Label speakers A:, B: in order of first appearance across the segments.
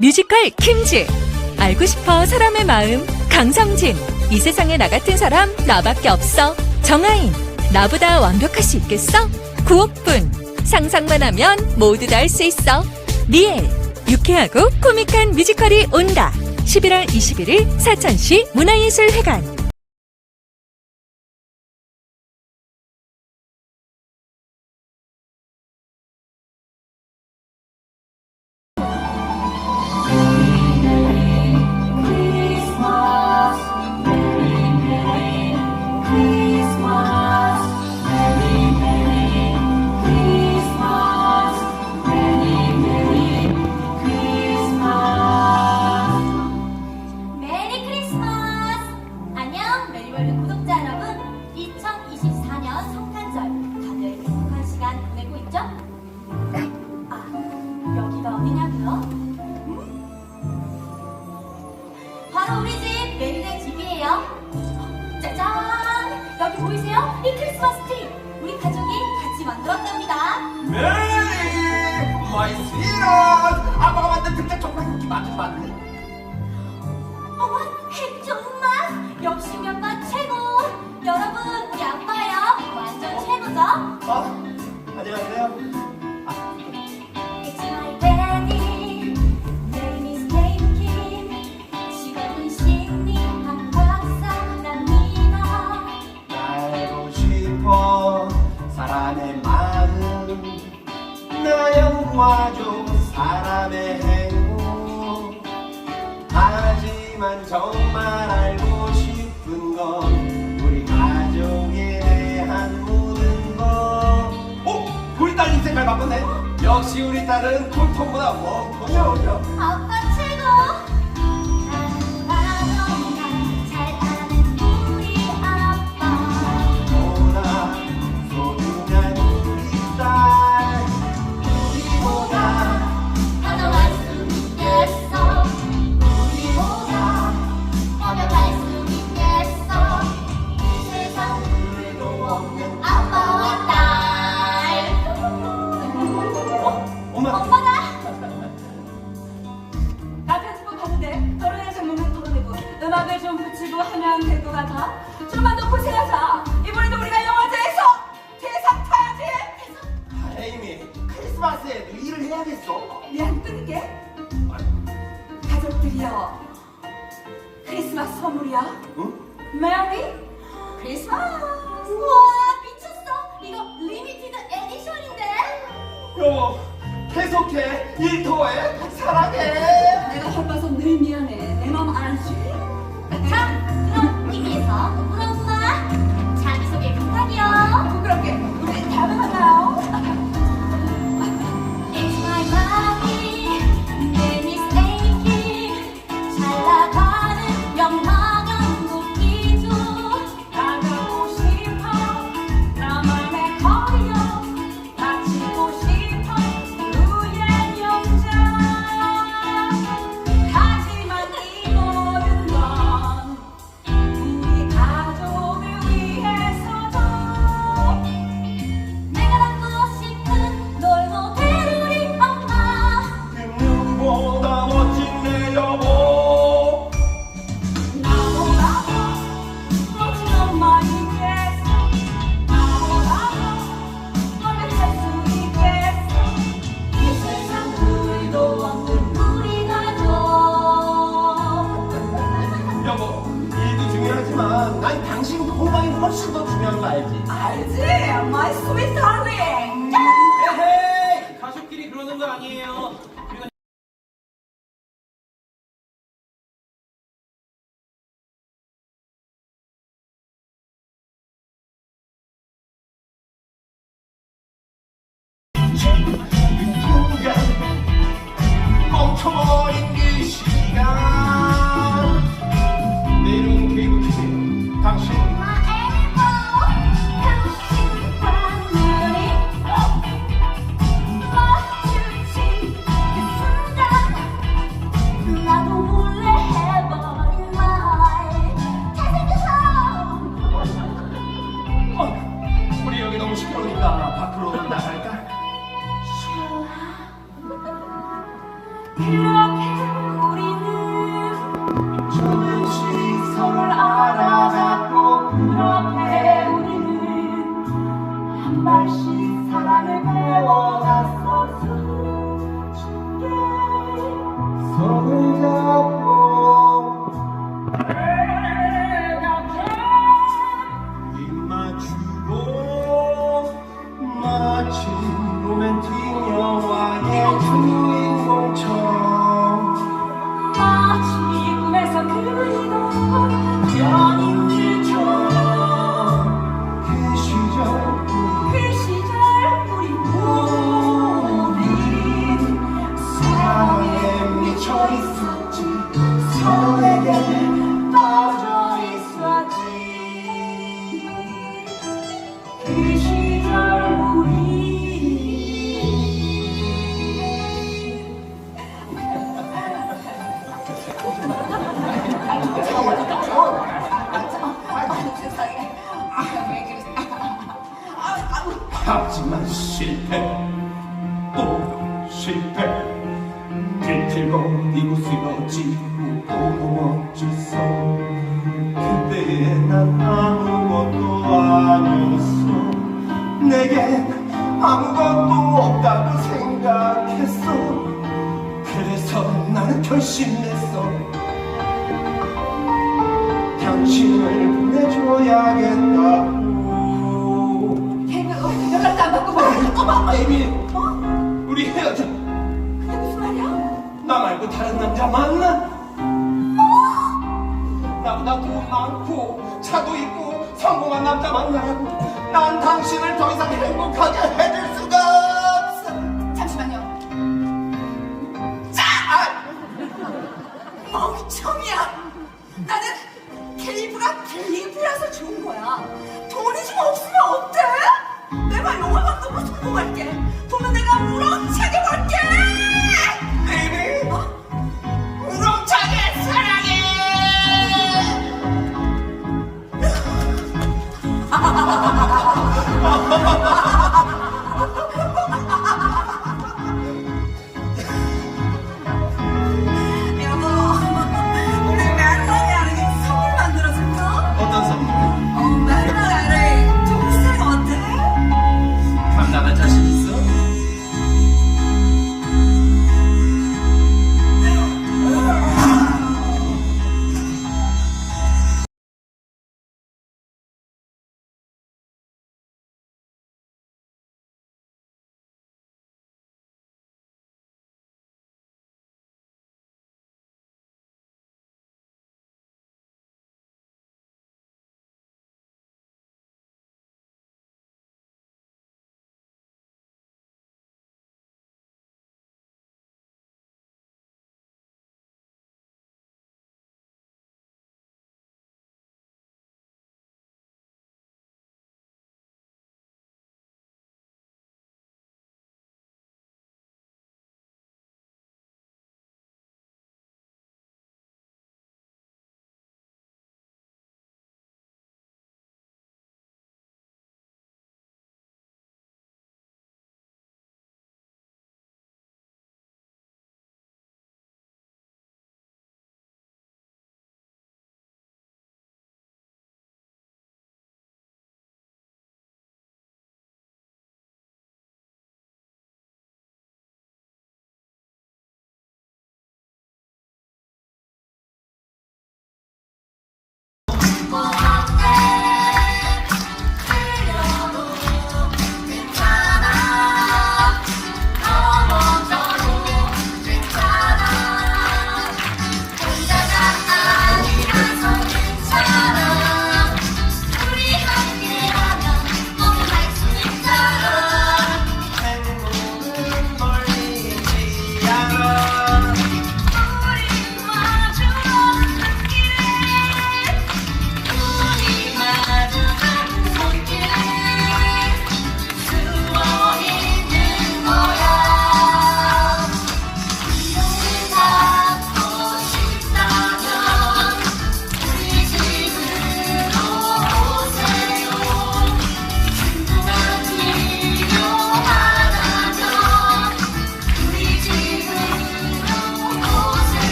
A: 뮤지컬 킴즈. 알고 싶어 사람의 마음? 강성진. 이 세상에 나 같은 사람 나밖에 없어. 정하인. 나보다 완벽할 수 있겠어? 구옥분. 상상만 하면 모두 다 할 수 있어. 리엘. 유쾌하고 코믹한 뮤지컬이 온다. 11월 21일 사천시 문화예술회관.
B: 好,돈 이, 귀여워. 크리스마스
C: 선물이야?
D: 응?
C: 메리 크리스마스.
B: 우와 미쳤어. 이거 리미티드 에디션인데.
D: 여보 계속해 일 더해 사랑해.
C: 내가 헐봐서 늘 미안해. 내 마음 알지?
B: 자, 그럼 이기에서 부끄러운 수다. 자기소개 부탁이요.
C: 부끄럽게
D: 중요한 거 알지?
C: 알지? My sweet darling.
E: 가족끼리 그러는 거 아니에요.
B: 조금씩
D: 서로를 알아가고 그렇게 우리는 한 발씩 사랑을 배워 아무것도 없다고 생각했어. 그래서 나는 결심했어. 당신을 보내줘야겠다고
C: 걔는 연락도 안 받고 뭐
D: 어머 에이미. 우리 헤어져.
C: 그게 무슨 말이야?
D: 나 말고 다른 남자 만나. 나보다 돈 많고 차도 있고 성공한 남자 만나라고 난 당신을 더 이상 행복하게 해줄 수가 없어
C: 잠시만요
D: 아!
C: 멍청이야 나는 케이브가 케이브라서 좋은 거야 돈이 좀 없으면 어때?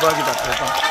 D: 대박이다 대박